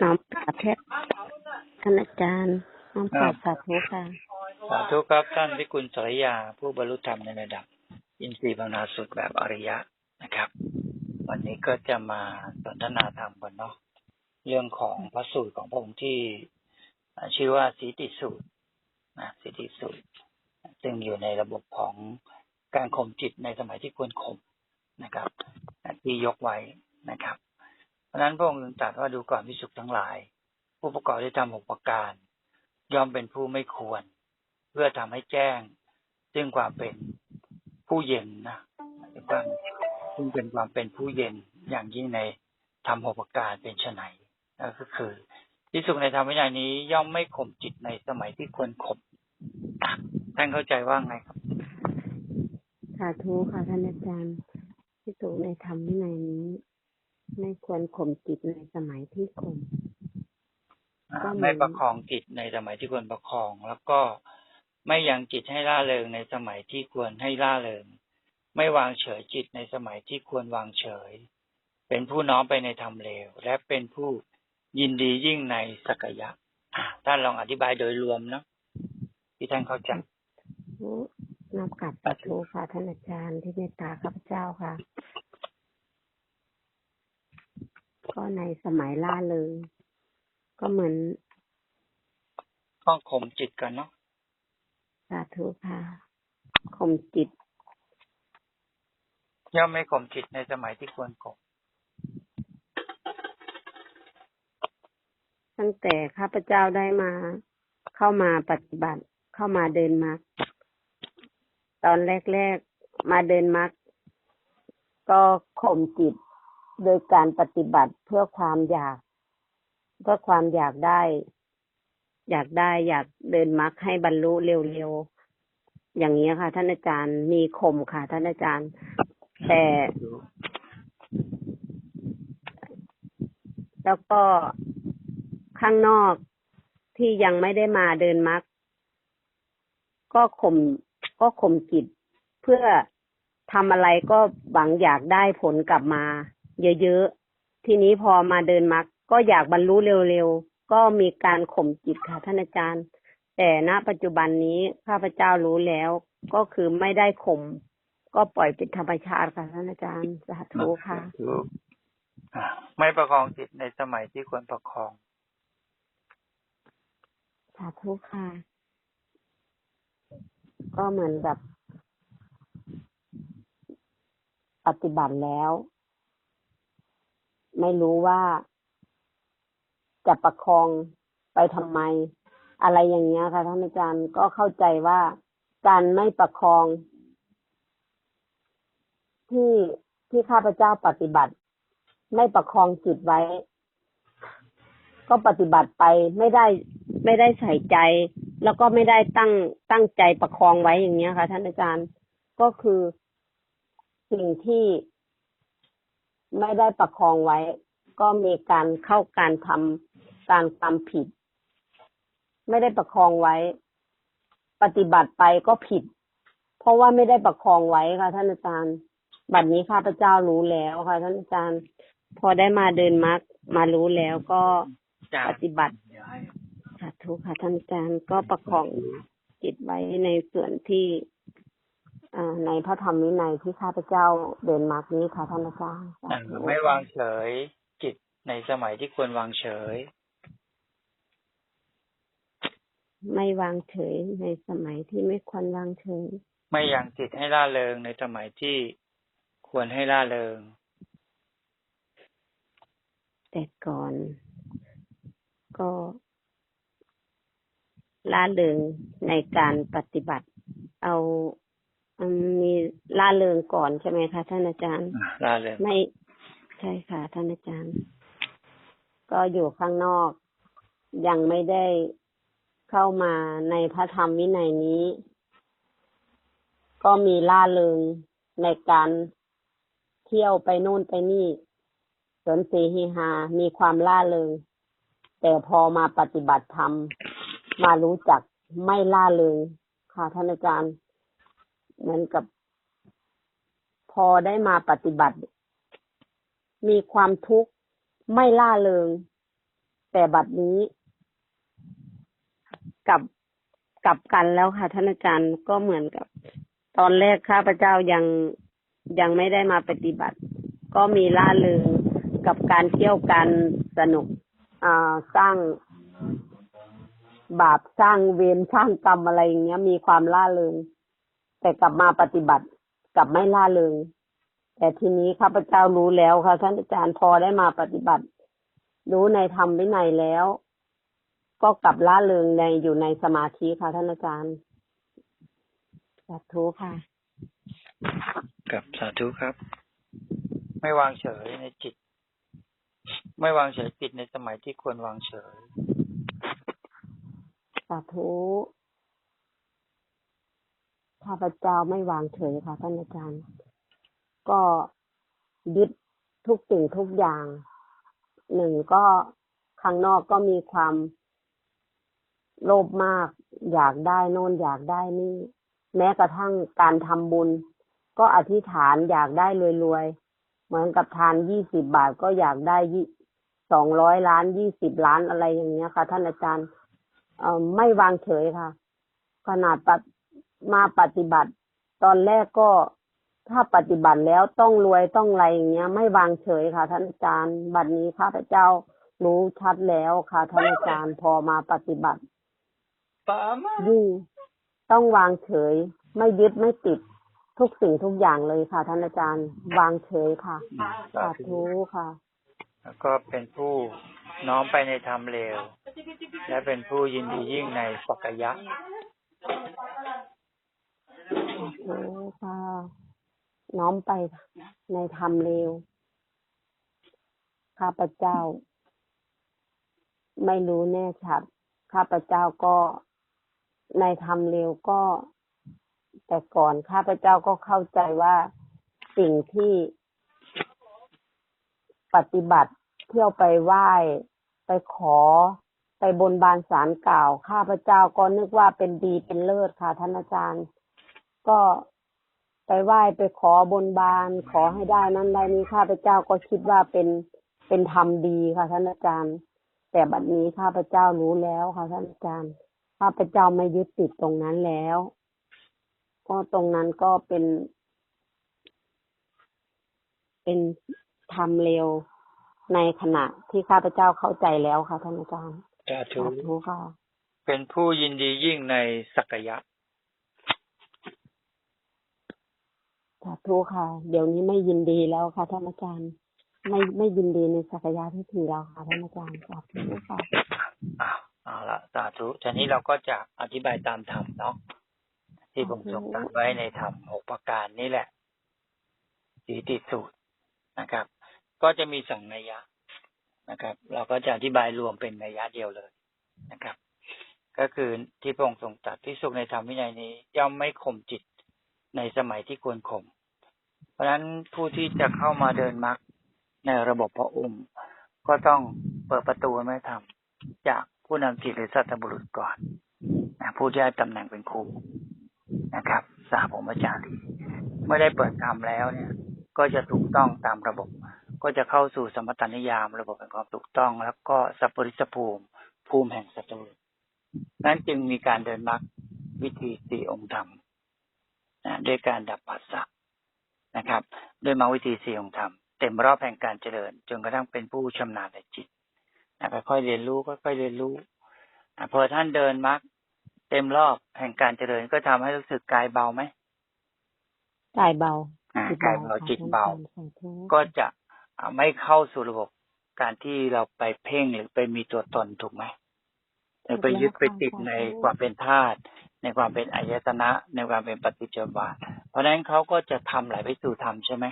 น้อมกราบแทบท่านอาจารย์น้อมกราบสาธุค่ะ สาธุครับท่านพิกุลสรยา ผู้บรรลุธรรมในระดับ อินทรีย์ภาวนาสุดแบบอริยะนะครับ วันนี้ก็จะมาสนทนาธรรมกันเนาะเรื่องของพระสูตรของพระองค์ที่ชื่อว่าสีติสูตรนะสีติสูตร ซึ่งอยู่ในระบบของการข่มจิตในสมัยที่ควรข่มนะครับ ที่ยกไว้นะครับ ราะนั้นพระองค์จึงตรัสว่าดูก่อนพิสุขทั้งหลาย ผู้ประกอบด้วยธรรมหกประการ ยอมเป็นผู้ไม่ควร เพื่อทำให้แจ้ง ซึ่งความเป็นผู้เย็นนะซึ่งซึ่งเป็นความเป็นผู้เย็นอย่างยิ่งในธรรมหกประการเป็นไนนั่นก็คือที่สุขในธรรมวินัยนี้ ย่อมไม่ข่มจิตในสมัยที่ควรข่มท่านเข้าใจว่าไงครับสาธุค่ะท่านอาจารย์ที่ถูกในธรรมวินัยนี้ ไม่ควรข่มจิตในสมัยที่ข่มอ่าก็เหมือนไม่ประคองจิตในสมัยที่ควรประคอง แล้วก็ไม่ยังจิตให้ล่าเริงในสมัยที่ควรให้ล่าเริง ไม่วางเฉยจิตในสมัยที่ควรวางเฉย เป็นผู้น้อมไปในธรรมเลว และเป็นผู้ยินดียิ่งในสักยะอะท่านลองอธิบายโดยรวมเนาะที่ท่านเข้าใจน้อมกราบสาธุค่ะท่านอาจารย์ที่เมตตาข้าพเจ้าค่ะ ก็ในสมัยล่าเลยก็เหมือนต้องข่มจิตกันเนาะสาธุค่ะข่มจิต ย่อมไม่ข่มจิตในสมัยที่ควรข่มตั้งแต่ข้าพเจ้าได้มา เข้ามาปฏิบัติ เข้ามาเดินมรรคตอนแรก ๆ มาเดินมรรคก็ข่มจิต โดยการปฏิบัติเพื่อความอยาก เพื่อความอยากได้ อยากได้อยากเดินมรรคให้บรรลุเร็วๆอย่างนี้ค่ะ ท่านอาจารย์มีข่มค่ะ ท่านอาจารย์ แต่ แล้วก็ข้างนอกที่ยังไม่ได้มาเดินมักก็ข่มก็ข่มจิตเพื่อทำอะไรก็หวังอยากได้ผลกลับมา เยอะๆ ทีนี้พอมาเดินมักก็อยากบรรลุเร็วๆ ก็มีการข่มจิตค่ะท่านอาจารย์ แต่ณปัจจุบันนี้ข้าพเจ้ารู้แล้วก็คือไม่ได้ข่มก็ปล่อยเป็นธรรมชาติค่ะท่านอาจารย์สาธุค่ะถูกอะไม่ประคองจิตในสมัยที่ควรประคอง สาธุค่ะ ก็เหมือนแบบ ปฏิบัติแล้ว ไม่รู้ว่าจะประคองไปทำไม อะไรอย่างเงี้ยค่ะท่านอาจารย์ก็เข้าใจว่าการไม่ประคอง ที่ที่ข้าพเจ้าปฏิบัติ ไม่ประคองจิตไว้ ก็ปฏิบัติไปไม่ได้ไม่ได้ใส่ใจ แล้วก็ไม่ได้ตั้งตั้งใจประคองไว้อย่างเงี้ยค่ะ ท่านอาจารย์ก็คือสิ่งที่ ไม่ได้ประคองไว้ ก็มีการเข้าการทำการทำผิด ไม่ได้ประคองไว้ ปฏิบัติไปก็ผิด เพราะว่าไม่ได้ประคองไว้ค่ะ ท่านอาจารย์บัดนี้ข้าพเจ้ารู้แล้วค่ะ ท่านอาจารย์ พอได้มาเดินมักมารู้แล้วก็จ้าปฏิบัติเดี๋ยวให้สาธุค่ะท่านอาจารย์ก็ประคองจิตไว้ในส่วนที่อ่า ในพระธรรมวินัยที่ข้าพเจ้าเดินมาร์กนี้ค่ะท่านอาจารย์สาอะธุไม่วางเฉยจิตในสมัยที่ควรวางเฉย ไม่วางเฉยในสมัยที่ไม่ควรวางเฉย ไม่ยังจิตให้ล่าเริงในสมัยที่ควรให้ล่าเริง แต่ก่อนก็ล่าเริงในการปฏิบัติ เอาอื มมีล่าเริงก่อนใช่ไหมคะท่านอาจารย์อะล่าเริงไม่ใช่ค่ะ ท่านอาจารย์ ก็อยู่ข้างนอก ยังไม่ได้เข้ามาในพระธรรมวินัยนี้ ก็มีล่าเริงในการเที่ยวไปนู่นไปนี่สวนสีฮีฮา มีความล่าเริง แต่พอมาปฏิบัติธรรม มารู้จักไม่ล่าเริงค่ะท่านอาจารย์ เหมือนกับ พอได้มาปฏิบัติ มีความทุกข์ไม่ล่าเริง แต่บัดนี้กลับกลับกันแล้วค่ะท่านอาจารย์ก็เหมือนกับ ตอนแรกข้าพเจ้ายังยังไม่ได้มาปฏิบัติ ก็มีล่าเริงกับการเที่ยวกันสนุกอ่าสร้างบาปสร้างเวรสร้างกรรมอะไรอย่างเงี้ย มีความล่าเริง แต่กลับมาปฏิบัติกลับไม่ล่าเริงแต่ทีนี้ข้าพเจ้ารู้แล้วค่ะท่านอาจารย์พอได้มาปฏิบัติ รู้ในธรรมวินัยแล้ว ก็กลับล่าเริงในอยู่ในสมาธิค่ะท่านอาจารย์สาธุค่ะกับสาธุครับ ไม่วางเฉยในจิต ไม่วางเฉยจิตในสมัยที่ควรวางเฉยสาธุ ข้าพเจ้าไม่วางเฉยค่ะท่านอาจารย์ ก็ยึดทุกสิ่งทุกอย่าง หนึ่งก็ข้างนอกก็มีความโลภมาก อยากได้โน่นอยากได้นี่ แม้กระทั่งการทำบุญ ก็อธิษฐานอยากได้รวยๆ เหมือนกับทานยี่สิบบาทก็อยากได้ยี่สองร้อยล้านยี่สิบล้านอะไรอย่างเงี้ยค่ะ ท่านอาจารย์ เอ่อไม่วางเฉยค่ะ ขนาดปฏิ มาปฏิบัติ ตอนแรกก็ถ้าปฏิบัติแล้วต้องรวยต้องอะไรอย่างเงี้ย ไม่วางเฉยค่ะท่านอาจารย์บัดนี้ข้าพเจ้ารู้ชัดแล้วค่ะท่านอาจารย์พอมาปฏิบัติปามายิ่งต้องวางเฉย ไม่ยึดไม่ติดทุกสิ่งทุกอย่างเลยค่ะ ท่านอาจารย์ วางเฉยค่ะสาสาธุธุค่ะ แล้วก็เป็นผู้น้อมไปในธรรมเร็ว และเป็นผู้ยินดียิ่งในสักยะ โอ้ค่ะน้อมไปในธรรมเร็ว ข้าพเจ้า ไม่รู้แน่ชัด ข้าพเจ้าก็ในธรรมเร็วก็ แต่ก่อนข้าพเจ้าก็เข้าใจว่าสิ่งที่ปฏิบัติเที่ยวไปไหว้ไปขอไปบนบานสารกล่าว ข้าพเจ้าก็นึกว่าเป็นดีเป็นเลิศค่ะท่านอาจารย์ ก็ไปไหว้ไปขอบนบานขอให้ได้นั้นได้นี้ข้าพเจ้าก็คิดว่าเป็นเป็นธรรมดีค่ะท่านอาจารย์ แต่บัดนี้ข้าพเจ้ารู้แล้วค่ะท่านอาจารย์ ข้าพเจ้าไม่ยึดติดตรงนั้นแล้ว ก็ตรงนั้นก็เป็น เป็นธรรมเร็วในขณะที่ข้าพเจ้าเข้าใจแล้วค่ะท่านอาจารย์สาธุสาธุค่ะ เป็นผู้ยินดียิ่งในสักยะ สาธุค่ะ เดี๋ยวนี้ไม่ยินดีแล้วค่ะท่านอาจารย์ ไม่ไม่ยินดีในศักยะที่ถือแล้วค่ะท่านอาจารย์สาธุค่ะอ้าวเอาละสาธุทีนี้เราก็จะอธิบายตามธรรมเนาะที่ผมทรงตรัสไว้ในธรรมหกประการนี่แหละสีติสูตรนะครับ ก็จะมีสองนัยยะนะครับ เราก็จะอธิบายรวมเป็นนัยยะเดียวเลยนะครับ ก็คือที่พระองค์ทรงตรัสที่สุขในธรรมวินัยนี้ ย่อมไม่ข่มจิต ในสมัยที่ควรข่ม เพราะฉะนั้นผู้ที่จะเข้ามาเดินมรรคในระบบพระองค์ก็ต้องเปิดประตูไม่ทำจากผู้นำจิตหรือสัตบุรุษก่อนนะผู้ที่ได้ตำแหน่งเป็นครูนะครับ สาผมอาจารย์เมื่อได้เปิดธรรมแล้วเนี่ย ก็จะถูกต้องตามระบบ ก็จะเข้าสู่สมตนิยามระบบแห่งความถูกต้อง แล้วก็สัพปริสภูมิภูมิแห่งสัตบุรุษนั้นจึงมีการเดินมรรควิธีสี่องค์ธรรม นะด้วยการดับปัสสะนะครับ ด้วยมรรควิธีสี่องค์ธรรมเต็มรอบแห่งการเจริญ จนกระทั่งเป็นผู้ชำนาญในจิตนะค่อยๆเรียนรู้ค่อยๆเรียนรู้นะพอท่านเดินมรรคเต็มรอบแห่งการเจริญก็ทำให้รู้สึกกายเบาไหมกายเบาอ่าจิตกายเบาเบาค่ะจิตเบาท่านอจรย์สาธุก็จะอ่าไม่เข้าสู่ระบบการที่เราไปเพ่งหรือไปมีตัวตนถูกไหม เราไปยึดไปติดในความเป็นธาตุในความเป็นอายตนะ ในความเป็นปฏิจจวาเพราะฉะนั้นเขาก็จะทำไหลไปสู่ธรรมใช่ไหม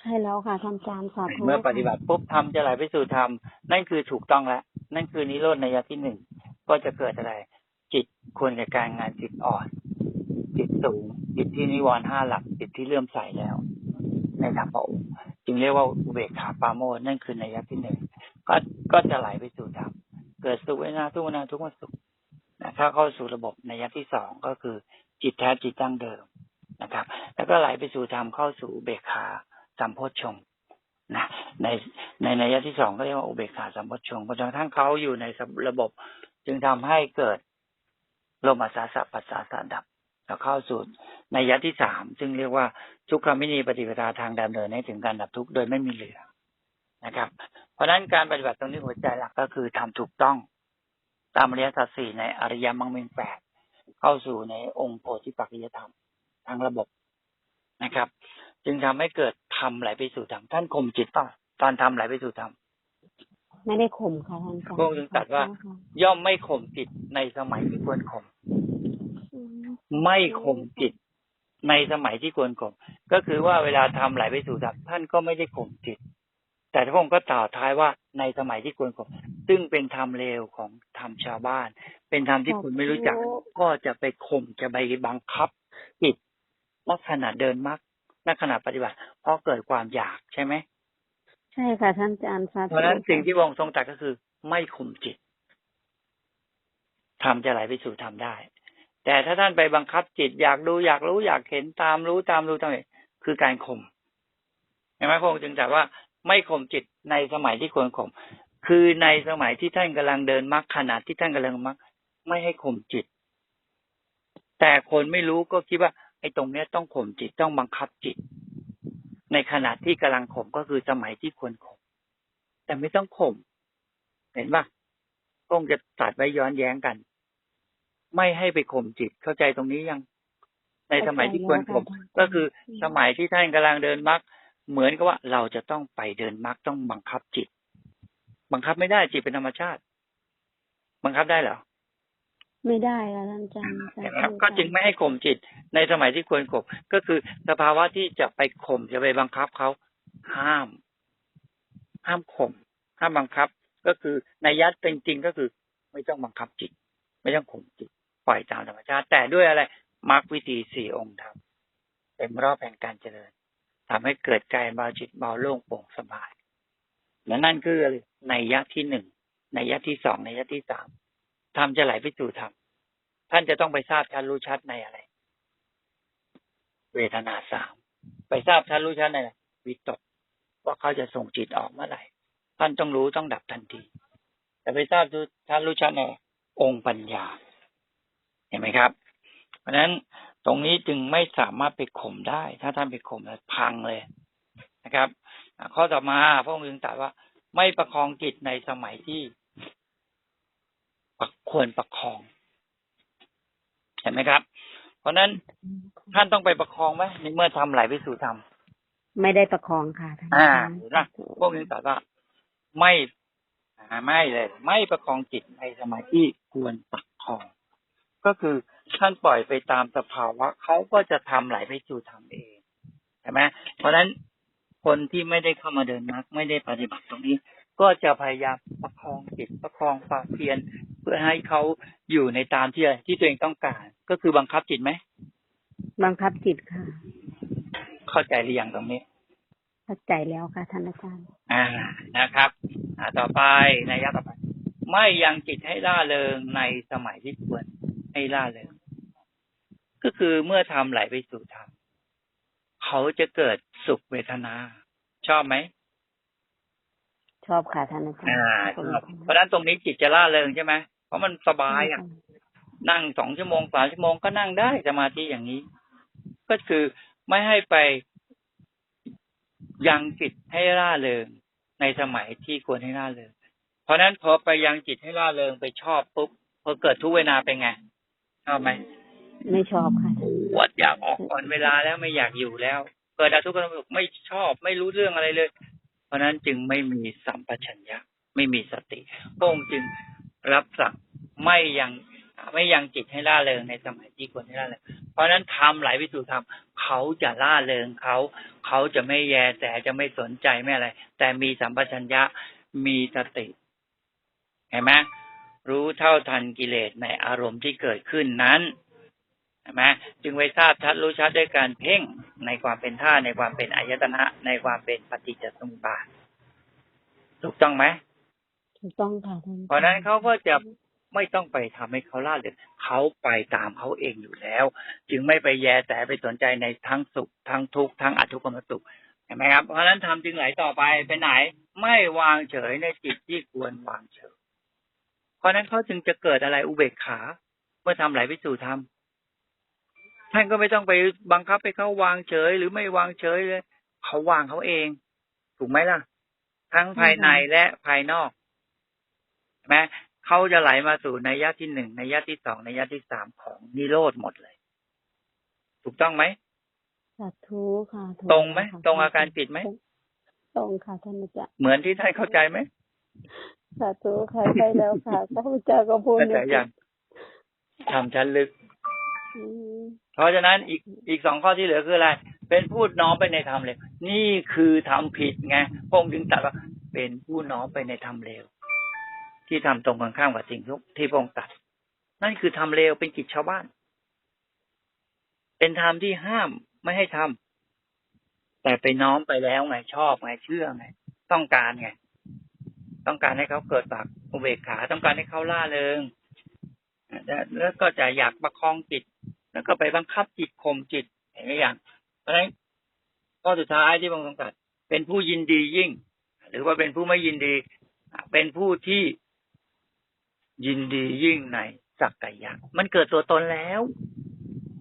ใช่แล้วค่ะท่านอาจารย์สาธุเมื่อปฏิบัติปุ๊บธรรมจะไหลไปสู่ธรรมนั่นคือถูกต้องแล้วนั่นคือนิโรธในยะที่หนึ่งก็จะเกิดอะไร จิตควรกับการงานจิตอ่อน จิตสูง จิตที่นิวรณ์ห้าหลัก จิตที่เลื่อมใสแล้ว ในธรรมพระองค์จึงเรียกว่าอุเบกขาปราโมชนั่นคือในยะที่หนึ่งก็ก็จะไหลไปสู่ธรรม เกิดสุขเวทนาทุกนาทุกวันสุขนะถ้าเข้าสู่ระบบในยะที่สองก็คือจิตแท้จิตตั้งเดิมนะครับ แล้วก็ไหลไปสู่ธรรมเข้าสู่อุเบกขาสัมโพชฌงนะในในในยยะที่สองก็เรียกว่าอุเบกขาสัมปชงจนกระทั่งเขาอยู่ในระบบ จึงทำให้เกิดลมอาสาสะปัสสาสะดับแล้วเข้าสู่ในยะที่สามซึ่งเรียกว่าทุกขมินีปฏิปทาทางดำเนินให้ถึงการดับทุกข์โดยไม่มีเหลือ นะครับ เพราะฉะนั้นการปฏิบัติตรงนี้หัวใจหลักก็คือทำถูกต้องตามอริยสัจสี่ในอริยมรรคมีองค์แปดเข้าสู่ในองค์โพธิปักขิยธรรมทางระบบนะครับ จึงทำให้เกิดธรรมไหลไปสู่ธรรมท่านข่มจิตเปล่าตอนทำไหลไปสู่ธรรมไม่ได้ข่มค่ะท่านอาจารย์พระองค์จึงตรัสว่า ย่อมไม่ข่มจิตในสมัยที่ควรข่มอืมไม่ข่มจิตในสมัยที่ควรข่มก็คือว่าเวลาทำไหลไปสู่ธรรมท่านก็ไม่ได้ข่มจิต แต่พระองค์ก็ต่อท้ายว่าในสมัยที่ควรข่มซึ่งเป็นธรรมเลวของธรรมชาวบ้าน เป็นธรรมที่คุณไม่รู้จัก ก็จะไปข่มจะไปบังคับจิตลักษณะเดินมรรคลักษณะปฏิบัติ เพราะเกิดความอยากใช่ไหมใช่ค่ะท่านอาจารย์สาธุเพราะฉะนั้นสิ่งที่พระองค์ทรงตรัสก็คือ ไม่ข่มจิตทำจะไหลไปสู่ธรรมได้ แต่ถ้าท่านไปบังคับจิตอยากดูอยากรู้อยากเห็นตามรู้ตามรู้ตามเห็นคือการข่มเห็นไหมพระองค์จึงตรัสว่า ไม่ข่มจิตในสมัยที่ควรข่มคือในสมัยที่ท่านกำลังเดินมรรคขณะที่ท่านกำลังมรรคไม่ให้ข่มจิต แต่คนไม่รู้ก็คิดว่า ไอ้ตรงเนี้ยต้องข่มจิตต้องบังคับจิต ในขณะที่กำลังข่มก็คือสมัยที่ควรข่มแต่ไม่ต้องข่มเห็นปะพระองค์จะตัดไว้ย้อนแย้งกัน ไม่ให้ไปข่มจิตเข้าใจตรงนี้ยัง ในสมัยที่ควรข่มก็คือสมัยที่ท่านกำลังเดินมรรค เหมือนกับว่าเราจะต้องไปเดินมรรคต้องบังคับจิต บังคับไม่ได้จิตเป็นธรรมชาติ บังคับได้เหรอไม่ได้ค่ะท่านอาจารย์สาเห็นไหมธุครับก็จึงไม่ให้ข่มจิต ในสมัยที่ควรข่มก็คือสภาวะที่จะไปข่มจะไปบังคับเขาห้าม ห้ามข่มห้ามบังคับ ก็คือในยัดเป็นจริงก็คือ ไม่ต้องบังคับจิต ไม่ต้องข่มจิต ปล่อยตามธรรมชาติ แต่ด้วยอะไรมรรควิธีสี่องค์ธรรมเป็นรอบแห่งการเจริญ ทำให้เกิดกายเบาจิตเบาโล่งโปร่งสบาย และนั่นคือในยะที่หนึ่งในยะที่สองในยะที่สามธรรมจะไหลไปสู่ธรรมท่านจะต้องไปทราบชัดรู้ชัดในอะไร เวทนาสามไปทราบชัดรู้ชัดในอะไรวิตกว่าเขาจะส่งจิตออกเมื่อไหร่ท่านต้องรู้ต้องดับทันที แต่ไปทราบชัดรู้ชัดในองค์ปัญญา เห็นไหมครับ เพราะฉะนั้น ตรงนี้จึงไม่สามารถไปข่มได้ ถ้าท่านไปข่มแล้วพังเลยนะครับอะข้อต่อมาพระองค์จึงตรัสว่า ไม่ประคองจิตในสมัยที่ควรประคอง เห็นไหมครับ เพราะฉะนั้นท่านต้องไปประคองไหมในเมื่อทำไหลไปสู่ธรรมไม่ได้ประคองค่ะท่านอ่าอาจารย์เห็นไหมพวกนี้ตรัสว่าไม่อ่าไม่เลย ไม่ประคองจิตในสมัยที่ควรประคอง ก็คือ ท่านปล่อยไปตามสภาวะเขาก็จะทำไหลไปสู่ธรรมเองใช่ไหมเพราะฉะนั้นคนที่ไม่ได้เข้ามาเดินมรรคไม่ได้ปฏิบัติตรงนี้ ก็จะพยายามประคองจิตประคองความเพียรเพื่อให้เขาอยู่ในตามที่ที่ตัวเองต้องการ ก็คือบังคับจิตไหมบังคับจิตค่ะ เข้าใจหรือยังตรงนี้เข้าใจแล้วค่ะท่านอาจารย์อ่านะครับ อ่าต่อไปในยะต่อไปไม่ยังจิตให้ล่าเริงในสมัยที่ควรให้ล่าเริง ก็คือเมื่อทำไหลไปสู่ธรรมเขาจะเกิดสุขเวทนา ชอบไหมชอบค่ะท่านอาจารย์อ่าชอบเพราะฉะนั้นตรงนี้จิตจะล่าเริงใช่ไหมเพราะมันสบายอะ นั่งสองชั่วโมงสามชั่วโมงก็นั่งได้สมาธิอย่างนี้ ก็คือไม่ให้ไปยังจิตให้ล่าเริงในสมัยที่ควรให้ล่าเริงเพราะฉะนั้นพอไปยังจิตให้ล่าเริงไปชอบปุ๊บพอเกิดทุกเวลาเป็นไงชอบไหม ไม่ชอบค่ะปวดอยากออกก่อนเวลาแล้วไม่อยากอยู่แล้วเกิดอาทุกข์ความสุขไม่ชอบไม่รู้เรื่องอะไรเลย เพราะนั้นจึงไม่มีสัมปชัญญะไม่มีสติพระองค์จึงรับสั่งไม่ยังไม่ยังจิตให้ล่าเริงในสมัยที่ควรให้ล่าเริงเพราะฉะนั้นทำไหลไปสู่ธรรมเขาจะล่าเริงเขาเขาจะไม่แยแต่จะไม่สนใจไม่อะไร แต่มีสัมปชัญญะมีสติเห็นไหมรู้เท่าทันกิเลสในอารมณ์ที่เกิดขึ้นนั้น เห็นไหมจึงไว้ทราบชัดรู้ชัดด้วยการเพ่งในความเป็นท่าตุในความเป็นอายตนะ ในความเป็นปฏิจจสมุปบาทถูกต้องไหมถูกต้องค่ะท่านเพราะฉะนั้นเขาก็จะไม่ต้องไปทำให้เขาล่าเริงเขาไปตามเขาเองอยู่แล้ว จึงไม่ไปแยแต่ไปสนใจในทั้งสุขทั้งทุกข์ทั้งอทุกขมสุขเห็นไหมครับ เพราะฉะนั้นทำจึงไหลต่อไปไปไหน ไม่วางเฉยในจิตที่ควรวางเฉย เพราะฉะนั้นเขาจึงจะเกิดอะไรอุเบกขา เมื่อทำไหลไปสู่ธรรม ท่านก็ไม่ต้องไปบังคับให้เขาวางเฉย หรือไม่วางเฉยเลยเขาวางเขาเอง ถูกไหมล่ะ ทั้งภายในและภายนอกเห็นไหมเขาจะไหลมาสู่ในยะที่หนึ่งในยะที่สองในยะที่สามของนิโรธหมดเลย ถูกต้องไหมสาธุค่ะถูกตรงไหมค่ะตรงอาการจิตไหมตรงค่ะท่านอาจารย์เหมือนที่ท่านเข้าใจไหมสาธุค่ะใช่แล้วค่ะพระพุทธเจ้าก็พูดเข้าใจยังทำชั้นลึกอืม เพราะฉะนั้นอีกอีกสองข้อที่เหลือคืออะไร เป็นพูดน้อมไปในธรรมเลยนี่คือทำผิดไงพงค์จึงตรัสว่าเป็นผู้น้อมไปในธรรมเลวที่ทำตรงกันข้ามกับสิ่งทุกที่พงค์ตรัสนั่นคือทำเลวเป็นกิจชาวบ้าน เป็นธรรมที่ห้ามไม่ให้ทำแต่ไปน้อมไปแล้วไงชอบไงเชื่อไงต้องการไงต้องการให้เขาเกิดปากอุเบกขา ต้องการให้เขาล่าเริงแล้วก็จะอยากประคองจิต แล้วก็ไปบังคับจิตข่มจิตเห็นไหมอย่างเพราะฉะนั้นข้อสุดท้ายที่พระองค์ทรงตรัสเป็นผู้ยินดียิ่ง หรือว่าเป็นผู้ไม่ยินดี เป็นผู้ที่ยินดียิ่งในสักกายะมันเกิดตัวตนแล้ว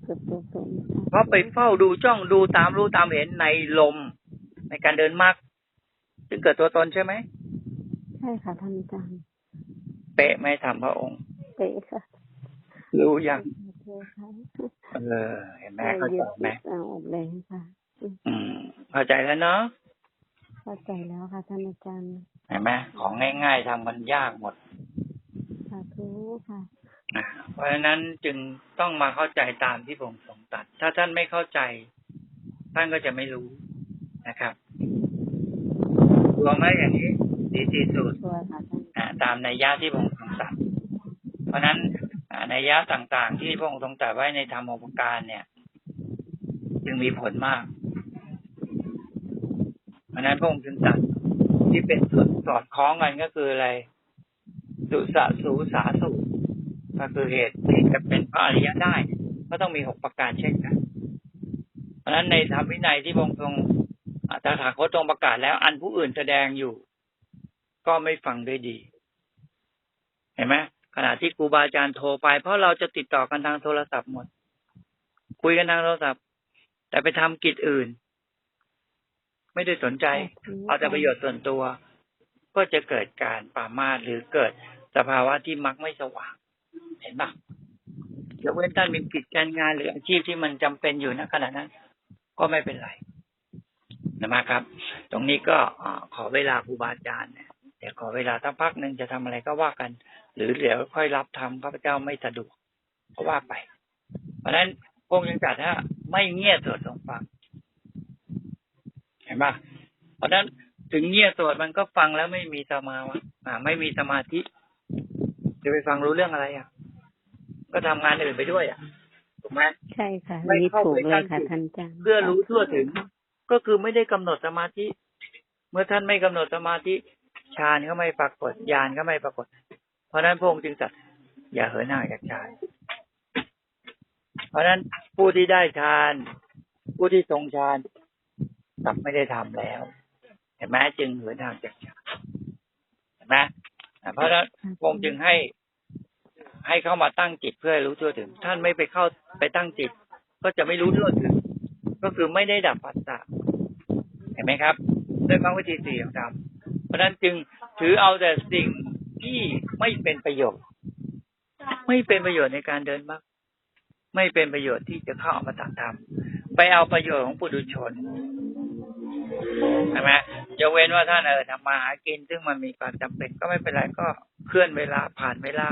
สุดสุดสุดเพราะไปเฝ้าดูจ้องดูตามรู้ตามเห็นในลม ในการเดินมรรคจึงเกิดตัวตนใช่ไหมใช่ค่ะท่านอาจารย์เป๊ะไหม่ทำพระองค์เป๊ะค่ะรู้ยัง สาธุค่ะเออ เห็นไหมเข้าใจไหมเอาออกเลยค่ะ อืมเข้าใจแล้วเนาะเข้าใจแล้วค่ะท่านอาจารย์เห็นไหมของง่าย ๆทำมันยากหมดสาธุค่ะนะเพราะฉะนั้นจึงต้องมาเข้าใจตามที่ผมทรงตรัด ถ้าท่านไม่เข้าใจ ท่านก็จะไม่รู้นะครับรวมไหมอย่างนี้ดีที่สุดช่วยค่ะท่านอ่าตามในยยะที่พระองค์ทรงตรัสเพราะฉะนั้นอ่าในยยะต่างๆ ที่พระองค์ทรงตรัสไว้ในธรรมอุปการเนี่ย จึงมีผลมากเพราะนั้นพระองค์จึงตรัสที่เป็นส่วนสอดคล้องกันก็คืออะไร สุสะสูสาสุก็คือเหตุที่จะเป็นพระอริยะได้ ก็ต้องมีหกประการเช่นกัน เพราะฉะนั้นในธรรมวินัยที่พระองค์ทรงตถาคตทรงประกาศแล้ว อันผู้อื่นแสดงอยู่ ก็ไม่ฟังด้วยดี เห็นไหม ขณะที่ครูบาอาจารย์โทรไป เพราะเราจะติดต่อกันทางโทรศัพท์หมด คุยกันทางโทรศัพท์ แต่ไปทำกิจอื่น ไม่ได้สนใจ เอาแต่ประโยชน์ส่วนตัว ก็จะเกิดการปรามาสหรือเกิดสภาวะที่มักไม่สว่าง เห็นปะยกเว้นท่านมีกิจการงานหรืออาชีพที่มันจำเป็นอยู่ณขณะนั้น ก็ไม่เป็นไรนะครับ ตรงนี้ก็อ่าขอเวลาครูบาอาจารย์เนี่ยเดี๋ยวขอเวลาสักพักหนึ่งจะทำอะไรก็ว่ากัน หรือเดี๋ยวค่อยรับทำข้าพเจ้าไม่สะดวกก็ว่าไป เพราะฉะนั้นพงยังจัดถ้าไม่เงียบสวดลงฟัง เห็นปะเพราะฉะนั้นถึงเงียบสวดมันก็ฟังแล้วไม่มีสมาธิอ่าไม่มีสมาธิ จะไปฟังรู้เรื่องอะไรอะ ก็ทำงานอื่นไปด้วยอะถูกไหมใช่ค่ะไม่นี่เข้าถูกไปเลตั้ยงค่ะจิตท่านอาจารย์เพื่อรู้ทั่วถึง ก็คือไม่ได้กำหนดสมาธิ เมื่อท่านไม่กำหนดสมาธิ ฌานก็ไม่ปรากฏญาณก็ไม่ปรากฏ เพราะนั้นพระองค์จึงตรัสอย่าเหินห่างจากฌานเพราะนั้นผู้ที่ได้ฌาน ผู้ที่ทรงฌานกลับไม่ได้ทำแล้วเห็นไหมจึงเหินห่างจากฌานเห็นไหมเพราะนั้นพระองค์จึงให้ให้เข้ามาตั้งจิตเพื่อรู้ทั่วถึง ท่านไม่ไปเข้าไปตั้งจิต ก็จะไม่รู้ทั่วถึง ก็คือไม่ได้ดับปัสสะเห็นไหมครับด้วยมรรควิธีสี่ของธรรม ราะฉะนั้นจึงถือเอาแต่สิ่งที่ไม่เป็นประโยชน์ ไม่เป็นประโยชน์ในการเดินมรรคไม่เป็นประโยชน์ที่จะเข้าอมตะธรรม ไปเอาประโยชน์ของปุถุชนใช่ไหมจะเว้นว่าท่านเออทำมาหากิน ซึ่งมันมีความจำเป็นก็ไม่เป็นไรก็เคลื่อนเวลาผ่านเวลา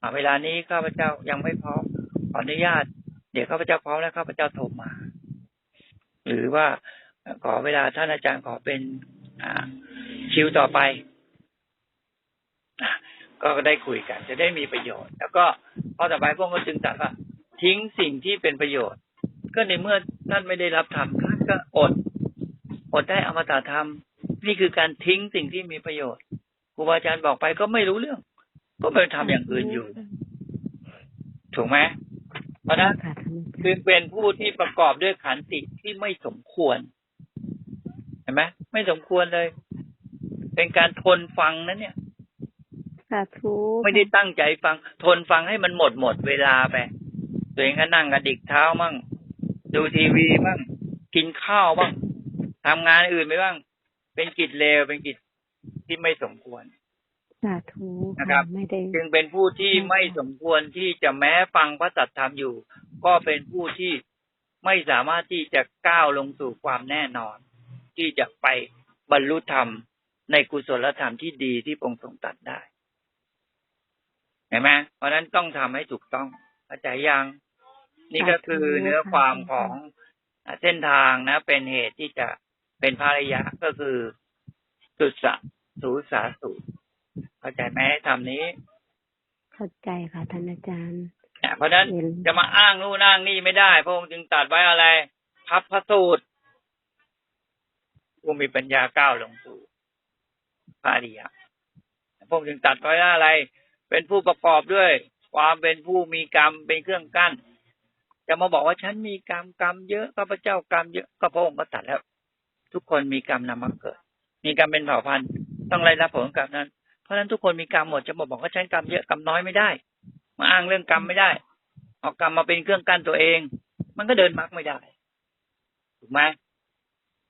อ่าเวลานี้ข้าพเจ้ายังไม่พร้อมขออนุญาต เดี๋ยวข้าพเจ้าพร้อมแล้วข้าพเจ้าโทรมา หรือว่าขอเวลาท่านอาจารย์ขอเป็นอ่า คิวต่อไปก็ได้คุยกัน จะได้มีประโยชน์ แล้วก็พอต่อไปพวกก็จึงตรัสว่า ทิ้งสิ่งที่เป็นประโยชน์ ก็ในเมื่อท่านไม่ได้รับธรรมท่านก็อด อดได้อมตะธรรม นี่คือการทิ้งสิ่งที่มีประโยชน์ครูบาอาจารย์บอกไปก็ไม่รู้เรื่อง ก็ไปทำอย่างอื่นอยู่ ถูกไหมเพราะนั้นค่ะท่านอาจารย์คือเป็นผู้ที่ประกอบด้วยขันติที่ไม่สมควรเห็นไหมไม่สมควรเลย เป็นการทนฟังนะเนี่ยสาธุไม่ได้ตั้งใจฟัง ทนฟังให้มันหมดหมดเวลาไปตัวเองก็นั่งกระดิกเท้ามั่ง ดูทีวีบ้างกินข้าวบ้างทำงานอื่นไปบ้าง เป็นกิจเลวเป็นกิจที่ไม่สมควรสาธุนะครับไม่ได้จึงเป็นผู้ที่ใช่ค่ะไม่สมควรที่จะแม้ฟังพระสัทธรรมอยู่ ก็เป็นผู้ที่ไม่สามารถที่จะก้าวลงสู่ความแน่นอน ที่จะไปบรรลุธรรม ในกุศลธรรมที่ดีที่พระองค์ทรงตรัดได้เห็นไหมเพราะฉะนั้นต้องทำให้ถูกต้องเข้าใจยังนี่ก็คือเนื้อความของเส้นทางนะ เป็นเหตุที่จะเป็นภาริยะก็คือสุสะสูสาสูตรเข้าใจไหมทำนี้ เข้าใจค่ะท่านอาจารย์เนี่ยเพราะฉะนั้นเห็นจะมาอ้างนู่นอ้างนี่ไม่ได้ พระองค์จึงตรัดไว้อะไร พับพระสูตรผู้มีปัญญาก้าวลงสู่พ ระอริยะพระองค์จึงตัดไว้ว่าอะไร เป็นผู้ประกอบด้วย ความเป็นผู้มีกรรมเป็นเครื่องกั้น จะมาบอกว่าฉันมีกรรมกรรมเยอะข้าพเจ้ากรรมเยอะก็พระองค์ก็ตัดแล้ว ทุกคนมีกรรมนำมาเกิด มีกรรมเป็นเผ่าพันธุ์ต้องได้รับผลของกรรมนั้น เพราะฉะนั้นทุกคนมีกรรมหมดจะมาบอกว่าฉันกรรมเยอะกรรมน้อยไม่ได้ มาอ้างเรื่องกรรมไม่ได้เอากรรมมาเป็นเครื่องกั้นตัวเอง มันก็เดินมรรคไม่ได้ ถูกไหม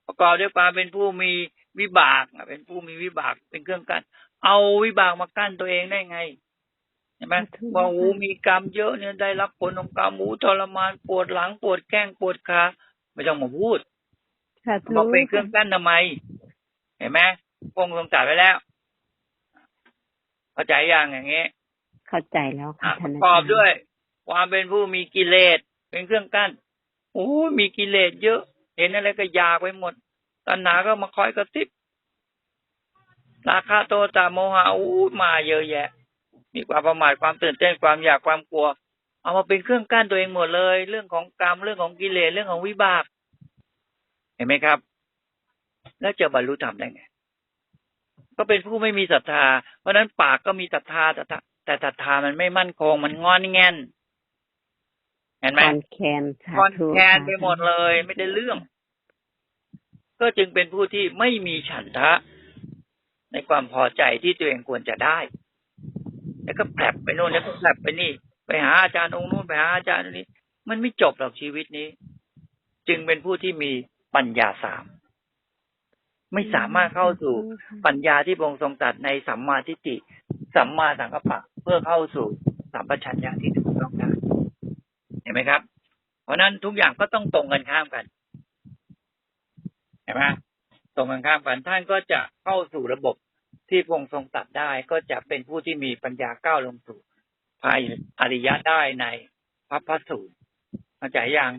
ประกอบด้วยความเป็นผู้มี วิบากอะเป็นผู้มีวิบากเป็นเครื่องกั้นเอาวิบากมากั้นตัวเองได้ไงเห็นไหมถูกว่าโอ้มีกรรมเยอะเนี่ยได้รับผลของกรรมหมูทรมานปวดหลังปวดแข้งปวดขาไม่ต้องมาพูดสาธุมาเป็นเครื่องกั้นทำไม เห็นไหมพระองค์ทรงตรัสไว้แล้ว เข้าใจยังอย่างนี้เข้าใจแล้วค่ะอะปท่านระอากอจาบรย์ด้วย ความเป็นผู้มีกิเลสเป็นเครื่องกั้นโอ้ยมีกิเลสเยอะ เห็นอะไรก็อยากไปหมด ตัณหาก็มาคอยกระซิบราคะโทสะโมหะอู้มาเยอะแยะ มีความประมาทความตื่นเต้นความอยากความกลัว เอามาเป็นเครื่องกั้นตัวเองหมดเลย เรื่องของกรรมเรื่องของกิเลสเรื่องของวิบาก เห็นไหมครับ แล้วจะบรรลุธรรมได้ไงก็เป็นผู้ไม่มีศรัทธา เพราะฉะนั้นปากก็มีศรัทธาแต่ถ้าแต่ศรัทธามันไม่มั่นคง มันงอนแง่นเห็นไหมคอนแคนสาคอนธุแคนไปหมดเลย ไม่ได้เรื่อง ก็จึงเป็นผู้ที่ไม่มีฉันทะ ในความพอใจที่ตัวเองควรจะได้ แล้วก็แผลบไปโน่นแล้วก็แผลบไปนี่ ไปหาอาจารย์องค์นู้นไปหาอาจารย์องค์นี้ มันไม่จบหรอกชีวิตนี้ จึงเป็นผู้ที่มีปัญญาสามไม่สามารถเข้าสู่ปัญญาที่พระองค์ทรงตรัสในสัมมาทิฏฐิสัมมาสังกัปปะเพื่อเข้าสู่สัมปชัญญะที่ถูกต้องได้เห็นไหมครับ เพราะฉะนั้นทุกอย่างก็ต้องตรงกันข้ามกัน เห็นไหมตรงกันข้ามกันท่านก็จะเข้าสู่ระบบที่พระองค์ทรงตรัสได้ก็จะเป็นผู้ที่มีปัญญาก้าวลงสู่ภายอริยะได้ในพระพัสสูตรเข้าใจยัง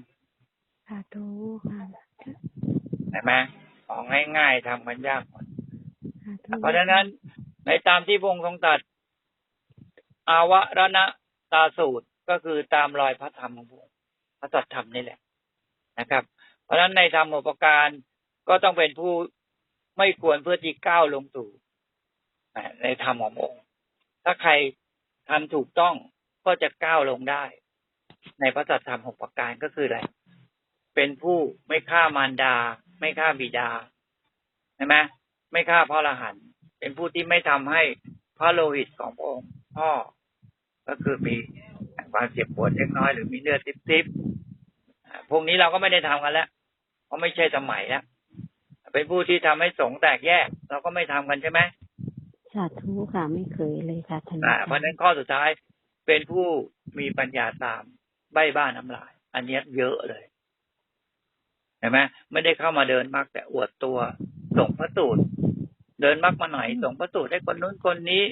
สาธุค่ะเห็นไหมของง่ายๆทำกันยากหมดสาธุเพราะฉะนั้นในตามที่พระองค์ทรงตรัสอาวรณตาสูตรก็คือตามรอยพระธรรมของพระองค์พระสัทธรรมนี่แหละนะครับ เพราะฉะนั้นในธรรมอุปการ ก็ต้องเป็นผู้ไม่ควรเพื่อที่ก้าวลงสู่ในธรรมขององค์ ถ้าใครทำถูกต้องก็จะก้าวลงได้ ในพระสัทธรรมหกประการก็คืออะไร เป็นผู้ไม่ฆ่ามารดา ไม่ฆ่าบิดาใช่ไหมไม่ฆ่าพระอรหันต์เป็นผู้ที่ไม่ทำให้พระโลหิตของพระองค์พ่อ ก็คือมีความเจ็บปวดเล็กน้อยหรือมีเลือดซิบๆพวกนี้เราก็ไม่ได้ทำกันแล้วเพราะไม่ใช่สมัยแล้ว เป็นผู้ที่ทำให้สงฆ์แตกแยก เราก็ไม่ทำกันใช่ไหมสาธุค่ะไม่เคยเลยค่ะท่านอ่าอาจารย์เพราะฉะนั้นข้อสุดท้ายเป็นผู้มีปัญญาตามใบบ้านน้ำลาย อันเนี้ยเยอะเลยเห็นไหมไม่ได้เข้ามาเดินมากแต่อวดตัวส่งพระสูตร เดินมากมาหน่อยส่งพระสูตรให้คนนู้นคนนี้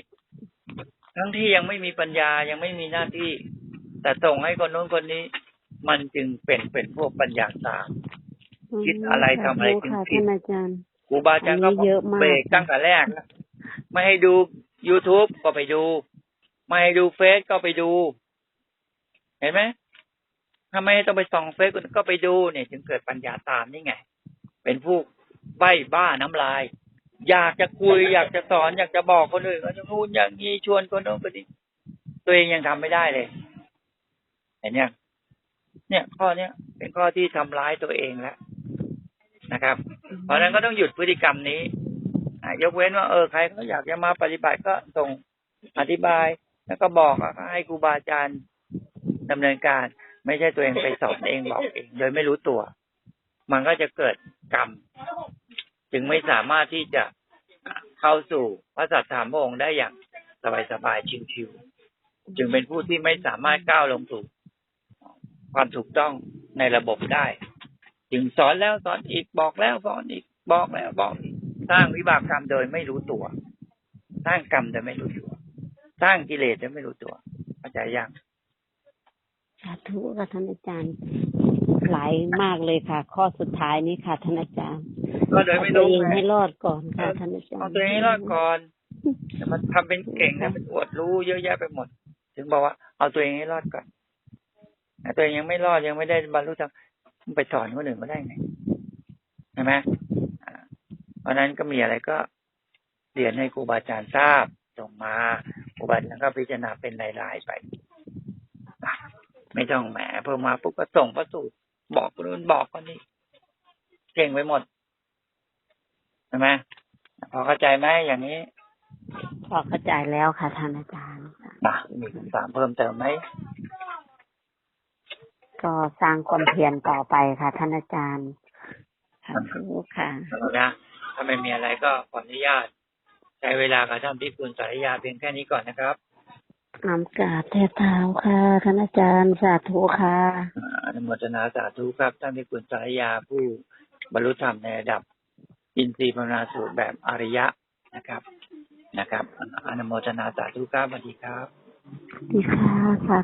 ทั้งที่ยังไม่มีปัญญายังไม่มีหน้าที่ แต่ส่งให้คนนู้นคนนี้ มันจึงเป็นเป็นพวกปัญญาตาม คิดอะไรทำอะไรสาธุจึงค่ะผิดท่านอาจารย์ครูบาอาจารย์ก็อันนี้เยอะมากเบรกตั้งแต่แรกแล้วไม่ให้ดู YouTube ก็ไปดู ไม่ให้ดูเฟซก็ไปดู เห็นไหมทำไมต้องไปส่องเฟซก็ไปดูเนี่ย จึงเกิดปัญญาตามนี่ไง เป็นผู้ใบ้บ้าน้ำลาย อยากจะคุย อยากจะสอน อยากจะบอกคนอื่นว่าอย่างนู้นอย่างนี้ชวนคนโน้นคนนี้ตัวเองยังทำไม่ได้เลย เห็นยังเนี่ย ข้อเนี้ยเป็นข้อที่ทำร้ายตัวเองแล้ว นะครับ เพราะฉะนั้นก็ต้องหยุดพฤติกรรมนี้อะยกเว้นว่าเออใครเขาอยากจะมาปฏิบัติก็ส่งอธิบาย แล้วก็บอกอะให้ครูบาอาจารย์ดำเนินการ ไม่ใช่ตัวเองไปสอนเองบอกเอง โดยไม่รู้ตัว มันก็จะเกิดกรรม จึงไม่สามารถที่จะเข้าสู่พระสัทธรรมพระองค์ได้อย่างสบายๆชิวๆจึงเป็นผู้ที่ไม่สามารถก้าวลงสู่ความถูกต้องในระบบได้ จึงสอนแล้วสอนอีกบอกแล้วสอนอีกบอกแล้วบอกอีกสร้างวิบากกรรมโดยไม่รู้ตัว สร้างกรรมโดยไม่รู้ตัว สร้างกิเลสโดยไม่รู้ตัวเข้าใจยังสาธุค่ะท่านอาจารย์หลายมากเลยค่ะ ข้อสุดท้ายนี้ค่ะท่านอาจารย์ก็โดยเอาไม่ตัวรู้เองไงให้รอดก่อนค่ะท่านอาจารย์เอาตัวเองให้รอดก่อนจะมาทำเป็นเก่งนะเป็นอวดรู้เยอะแยะไปหมด ถึงบอกว่าเอาตัวเองให้รอดก่อนถ้าตัวเองยังไม่รอดยังไม่ได้บรรลุธรรมมัน ไปสอนคนอื่นก็ได้ไงใช่ไหมอ่าเพราะฉะนั้นก็มีอะไรก็เรียนให้ครูบาอาจารย์ทราบส่งมาครูบาอาจารย์ก็พิจารณาเป็นรายๆไปอะไม่ต้องแหมเพิ่มมาปุ๊บก็ส่งพระสูตรบอกคนนู้นบอกคนนี้เก่งไปหมดใช่ไหมพอเข้าใจไหมอย่างนี้พอเข้าใจแล้วค่ะท่านอาจารย์นะมีคำถามเพิ่มเติมไหม ก็สร้างความเพียรต่อไปค่ะ ท่านอาจารย์สาธุค่ะนะถ้าไม่มีอะไรก็ขออนุญาต ใช้เวลากับท่านพิคุณสารยาเพียงแค่นี้ก่อนนะครับน้ำกราบแทบเท้าค่ะท่านอาจารย์สาธุค่ะอ่าอนุโมทนาสาธุครับ ท่านพิคุณสารยาผู้บรรลุธรรมในระดับ อินทรีย์ภาวนาสูตรแบบอริยะนะครับนะครับอนุโมทนาสาธุครับสวัสดีครับ ดีค่ะสา